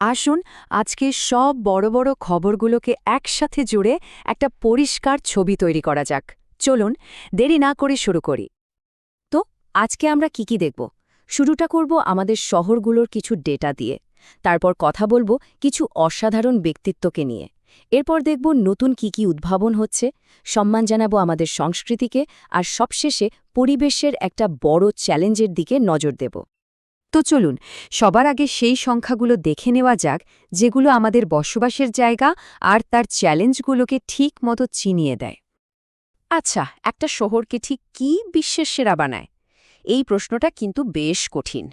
আসুন, আজকে সব বড় বড় খবরগুলোকে একসাথে জুড়ে একটা পরিষ্কার ছবি তৈরি করা যাক। চলুন, দেরি না করে শুরু করি। তো, আজকে আমরা কি কি দেখব? শুরুটা করব আমাদের শহরগুলোর কিছু ডেটা দিয়ে। তারপর কথা বলব কিছু অসাধারণ ব্যক্তিত্বকে নিয়ে। এরপর দেখব নতুন কি কি উদ্ভাবন হচ্ছে, সম্মান জানাব আমাদের সংস্কৃতিকে, আর সবশেষে পরিবেশের একটা বড় চ্যালেঞ্জের দিকে নজর দেব। তো চলুন, সবার আগে সেই সংখ্যাগুলো দেখে নেওয়া যাক, যেগুলো আমাদের বসবাসের জায়গা আর তার চ্যালেঞ্জগুলোকে ঠিক মতো চিনিয়ে দেয়। আচ্ছা একটা শহরকে ঠিক কি বিশ্বের সেরা বানায়? এই প্রশ্নটা কিন্তু বেশ কঠিন।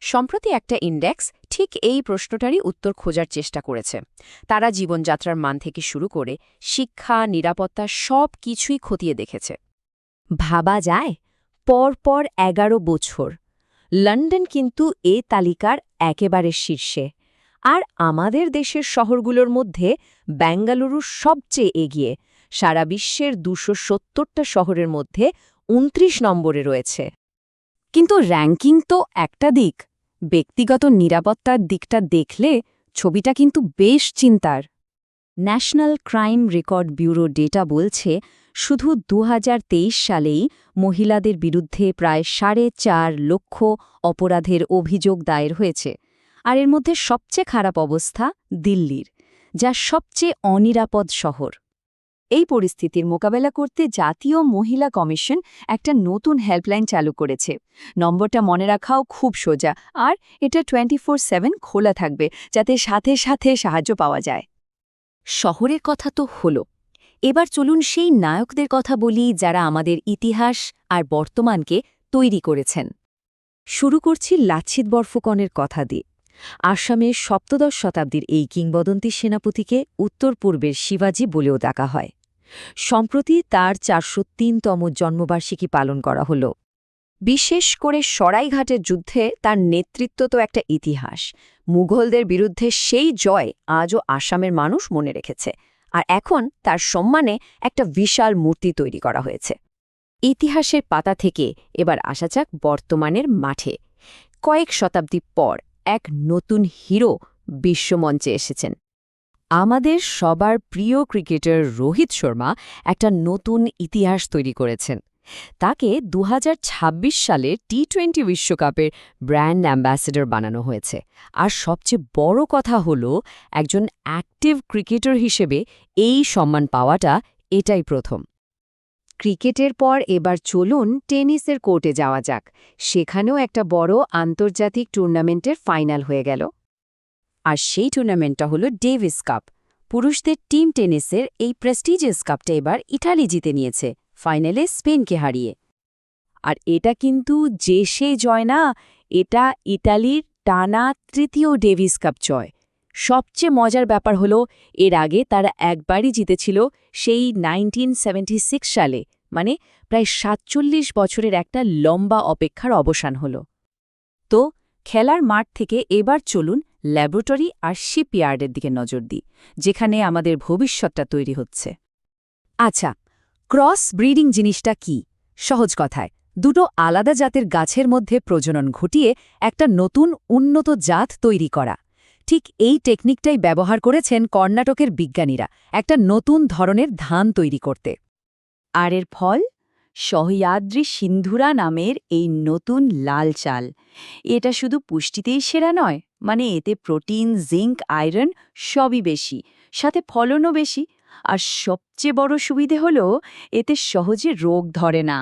সম্প্রতি একটা ইন্ডেক্স ঠিক এই প্রশ্নটারই উত্তর খোঁজার চেষ্টা করেছে। তারা জীবনযাত্রার মান থেকে শুরু করে শিক্ষা, নিরাপত্তা সব কিছুই খতিয়ে দেখেছে। ভাবা যায়, পরপর এগারো বছর লন্ডন কিন্তু এ তালিকার একেবারে শীর্ষে। আর আমাদের দেশের শহরগুলোর মধ্যে বেঙ্গালুরু সবচেয়ে এগিয়ে। সারা বিশ্বের দুশো সত্তরটা শহরের মধ্যে ২৯ নম্বরে রয়েছে। কিন্তু র্যাঙ্কিং তো একটা দিক। ব্যক্তিগত নিরাপত্তার দিকটা দেখলে ছবিটা কিন্তু বেশ চিন্তার। National Crime Record Bureau data বলছে শুধু দু হাজার তেইশ সালেই মহিলাদের বিরুদ্ধে প্রায় সাড়ে চার লক্ষ অপরাধের অভিযোগ দায়ের হয়েছে। আর এর মধ্যে সবচেয়ে খারাপ অবস্থা দিল্লির, যা সবচেয়ে অনিরাপদ শহর। এই পরিস্থিতির মোকাবেলা করতে জাতীয় মহিলা কমিশন একটা নতুন হেল্পলাইন চালু করেছে। নম্বরটা মনে রাখাও খুব সোজা, আর এটা টোয়েন্টি ফোর খোলা থাকবে, যাতে সাথে সাথে সাহায্য পাওয়া যায়। শহরের কথা তো হলো এবার চলুন সেই নায়কদের কথা বলি যারা আমাদের ইতিহাস আর বর্তমানকে তৈরি করেছেন। শুরু করছি লাচ্ছিত বরফুকনের কথা দিয়ে। আসামের সপ্তদশ শতাব্দীর এই কিংবদন্তি সেনাপতিকে উত্তর পূর্বের শিবাজি বলেও ডাকা হয়। সম্প্রতি তার চারশো তিনতম জন্মবার্ষিকী পালন করা হল। বিশেষ করে সরাইঘাটের যুদ্ধে তার নেতৃত্ব তো একটা ইতিহাস। মুঘলদের বিরুদ্ধে সেই জয় আজও আসামের মানুষ মনে রেখেছে। আর এখন তার সম্মানে একটা বিশাল মূর্তি তৈরি করা হয়েছে। ইতিহাসের পাতা থেকে এবার আসা যাক বর্তমানের মাঠে। কয়েক শতাব্দী পর এক নতুন হিরো বিশ্বমঞ্চে এসেছেন। আমাদের সবার প্রিয় ক্রিকেটার রোহিত শর্মা একটা নতুন ইতিহাস তৈরি করেছেন। তাকে দুহাজার ছাব্বিশ সালে টি টোয়েন্টি বিশ্বকাপের ব্র্যান্ড অ্যাম্বাসেডর বানানো হয়েছে। আর সবচেয়ে বড় কথা হল, একজন অ্যাক্টিভ ক্রিকেটার হিসেবে এই সম্মান পাওয়াটা এটাই প্রথম। ক্রিকেটের পর এবার চলুন টেনিসের কোর্টে যাওয়া যাক। সেখানেও একটা বড় আন্তর্জাতিক টুর্নামেন্টের ফাইনাল হয়ে গেল। আর সেই টুর্নামেন্টটা হলো ডেভিস কাপ। পুরুষদের টিম টেনিসের এই প্রেস্টিজিয়াস কাপটা এবার ইটালি জিতে নিয়েছে। ফাইনালে স্পেনকে হারিয়ে। আর এটা কিন্তু যে সে জয় না, এটা ইটালির টানা তৃতীয় ডেভিস কাপ জয়। সবচেয়ে মজার ব্যাপার হলো, এর আগে তারা একবারই জিতেছিল সেই নাইনটিন সালে মানে প্রায় সাতচল্লিশ বছরের একটা লম্বা অপেক্ষার অবসান হল। তো, খেলার মাঠ থেকে এবার চলুন ল্যাবরেটরি আর শিপইয়ার্ডের দিকে নজর দিই, যেখানে আমাদের ভবিষ্যৎটা তৈরি হচ্ছে। আচ্ছা ক্রস ব্রিডিং জিনিসটা কি? সহজ কথায়, দুটো আলাদা জাতের গাছের মধ্যে প্রজনন ঘটিয়ে একটা নতুন, উন্নত জাত তৈরি করা। ঠিক এই টেকনিকটাই ব্যবহার করেছেন কর্ণাটকের বিজ্ঞানীরা, একটা নতুন ধরনের ধান তৈরি করতে। আর এর ফল? সহয়াদ্রি সিন্ধুরা নামের এই নতুন লাল চাল। এটা শুধু পুষ্টিতেই সেরা নয় মানে এতে প্রোটিন, জিঙ্ক, আয়রন সবই বেশি, সাথে ফলনও বেশি আর সবচেয়ে বড় সুবিধে হল, এতে সহজে রোগ ধরে না।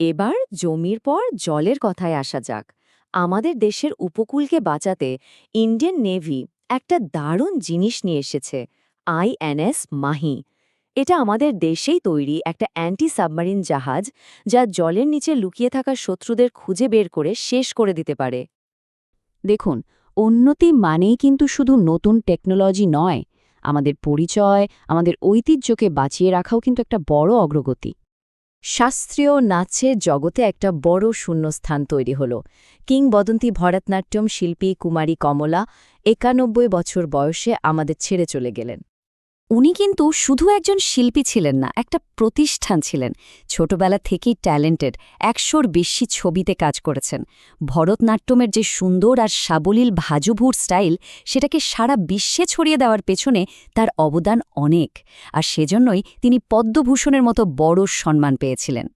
এবার জমির পর জলের কথায় আসা যাক। আমাদের দেশের উপকূলকে বাঁচাতে ইন্ডিয়ান নেভি একটা দারুণ জিনিস নিয়ে এসেছে আইএনএস মাহি। এটা আমাদের দেশেই তৈরি একটা অ্যান্টি সাবমারিন জাহাজ, যা জলের নিচে লুকিয়ে থাকা শত্রুদের খুঁজে বের করে শেষ করে দিতে পারে। দেখুন, উন্নতি মানেই কিন্তু শুধু নতুন টেকনোলজি নয় আমাদের পরিচয়, আমাদের ঐতিহ্যকে বাঁচিয়ে রাখাও কিন্তু একটা বড় অগ্রগতি। শাস্ত্রীয় নাচে জগতে একটা বড় শূন্যস্থান তৈরি হল। কিংবদন্তি ভরতনাট্যম শিল্পী কুমারী কমলা একানব্বই বছর বয়সে আমাদের ছেড়ে চলে গেলেন। উনি কিন্তু শুধু একজন শিল্পী ছিলেন না, একটা প্রতিষ্ঠান ছিলেন। ছোটবেলা থেকেই ট্যালেন্টেড, একশোর বেশি ছবিতে কাজ করেছেন। ভরতনাট্যমের যে সুন্দর আর সাবলীল ভাজুভুর স্টাইল, সেটাকে সারা বিশ্বে ছড়িয়ে দেওয়ার পেছনে তার অবদান অনেক, আর সেজন্যই তিনি পদ্মভূষণের মতো বড় সম্মান পেয়েছিলেন।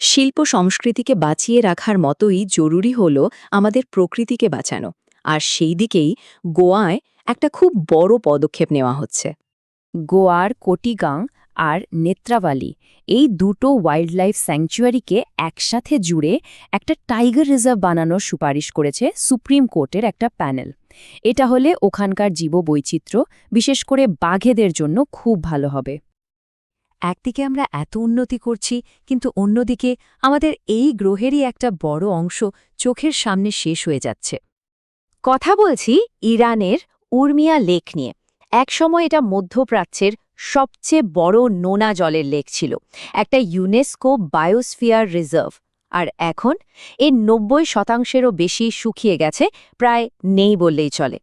শিল্প সংস্কৃতিকে বাঁচিয়ে রাখার মতোই জরুরি হল আমাদের প্রকৃতিকে বাঁচানো, আর সেই দিকেই গোয়ায় একটা খুব বড় পদক্ষেপ নেওয়া হচ্ছে। গোয়ার কোটিগাং আর নেত্রাভালি এই দুটো ওয়াইল্ডলাইফ স্যাংচুয়ারিকে একসাথে জুড়ে একটা টাইগার রিজার্ভ বানানোর সুপারিশ করেছে সুপ্রিম কোর্টের একটা প্যানেল এটা হলে ওখানকার জীববৈচিত্র্য, বিশেষ করে বাঘেদের জন্য খুব ভালো হবে। একদিকে আমরা এত উন্নতি করছি, কিন্তু অন্যদিকে আমাদের এই গ্রহেরই একটা বড় অংশ চোখের সামনে শেষ হয়ে যাচ্ছে। কথা বলছি ইরানের উর্মিয়া লেক নিয়ে। একসময় এটা মধ্যপ্রাচ্যের সবচেয়ে বড় নোনা জলের লেক ছিল, একটা ইউনেস্কো বায়োস্ফিয়ার রিজার্ভ। আর এখন এর নব্বই শতাংশেরও বেশি শুকিয়ে গেছে, প্রায় নেই বললেই চলে।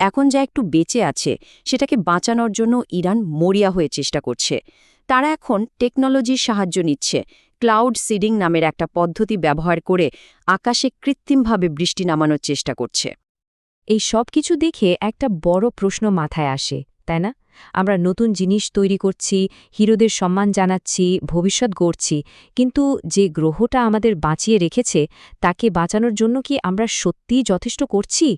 এখন যা একটু বেঁচে আছে, সেটাকে বাঁচানোর জন্য ইরান মরিয়া হয়ে চেষ্টা করছে। তারা এখন টেকনোলজির সাহায্য নিচ্ছে, ক্লাউড সিডিং নামের একটা পদ্ধতি ব্যবহার করে আকাশে কৃত্রিমভাবে বৃষ্টি নামানোর চেষ্টা করছে। এই সব কিছু দেখে একটা বড় প্রশ্ন মাথায় আসে, তাই না? আমরা নতুন জিনিস তৈরি করছি, হিরোদের সম্মান জানাচ্ছি, ভবিষ্যৎ গড়ছি, কিন্তু যে গ্রহটা আমাদের বাঁচিয়ে রেখেছে, তাকে বাঁচানোর জন্য কি আমরা সত্যিই যথেষ্ট করছি?